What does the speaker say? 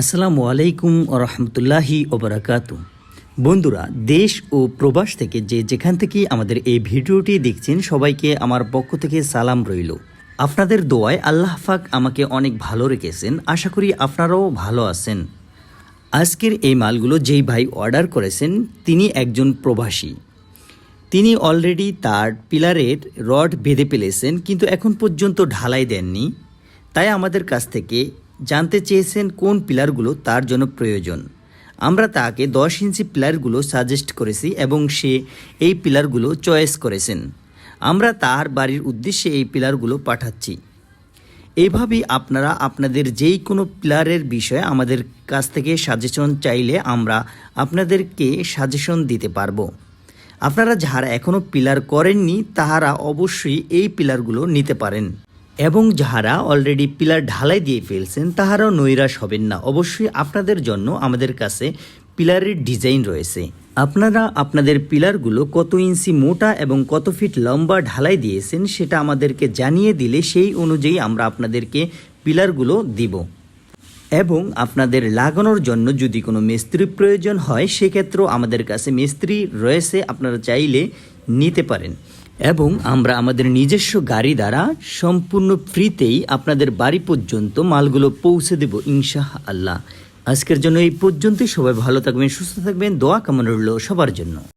আসসালামু আলাইকুম রহমতুল্লাহি ওবরাকাতু বন্ধুরা, দেশ ও প্রবাস থেকে যে যেখান থেকে আমাদের এই ভিডিওটি দেখছেন, সবাইকে আমার পক্ষ থেকে সালাম রইল। আপনাদের দোয়ায় আল্লাহ পাক আমাকে অনেক ভালো রেখেছেন। আশা করি আপনারাও ভালো আছেন। আজকের এই মালগুলো যেই ভাই অর্ডার করেছেন, তিনি একজন প্রবাসী। তিনি অলরেডি তার পিলারের রড বেঁধে ফেলেছেন, কিন্তু এখন পর্যন্ত ঢালাই দেননি। তাই আমাদের কাছ থেকে জানতে চেয়েছেন কোন পিলারগুলো তার জন্য প্রয়োজন। আমরা তাকে দশ ইঞ্চি পিলারগুলো সাজেস্ট করেছি এবং সে এই পিলারগুলো চয়েস করেছেন। আমরা তার বাড়ির উদ্দেশ্যে এই পিলারগুলো পাঠাচ্ছি। এইভাবেই আপনারা আপনাদের যেই কোনো প্লেয়ারের বিষয়ে আমাদের কাছ থেকে সাজেশন চাইলে আমরা আপনাদেরকে সাজেশন দিতে পারব। আপনারা যারা এখনও পিলার করেননি, তাহারা অবশ্যই এই পিলারগুলো নিতে পারেন। এবং যাহারা অলরেডি পিলার ঢালাই দিয়ে ফেলছেন, তাহারাও নৈরাশ হবেন না। অবশ্যই আপনাদের জন্য আমাদের কাছে পিলারের ডিজাইন রয়েছে। আপনারা আপনাদের পিলারগুলো কত ইঞ্চি মোটা এবং কত ফিট লম্বা ঢালাই দিয়েছেন, সেটা আমাদেরকে জানিয়ে দিলে সেই অনুযায়ী আমরা আপনাদেরকে পিলারগুলো দিব। এবং আপনাদের লাগানোর জন্য যদি কোনো মিস্ত্রি প্রয়োজন হয়, সেক্ষেত্রেও আমাদের কাছে মিস্ত্রি রয়েছে, আপনারা চাইলে নিতে পারেন। এবং আমরা আমাদের নিজস্ব গাড়ি দ্বারা সম্পূর্ণ ফ্রিতেই আপনাদের বাড়ি পর্যন্ত মালগুলো পৌঁছে দেব ইনশাহ আল্লাহ আজকের জন্য এই পর্যন্তই। সবাই ভালো থাকবেন, সুস্থ থাকবেন। দোয়া কামনা রইল সবার জন্য।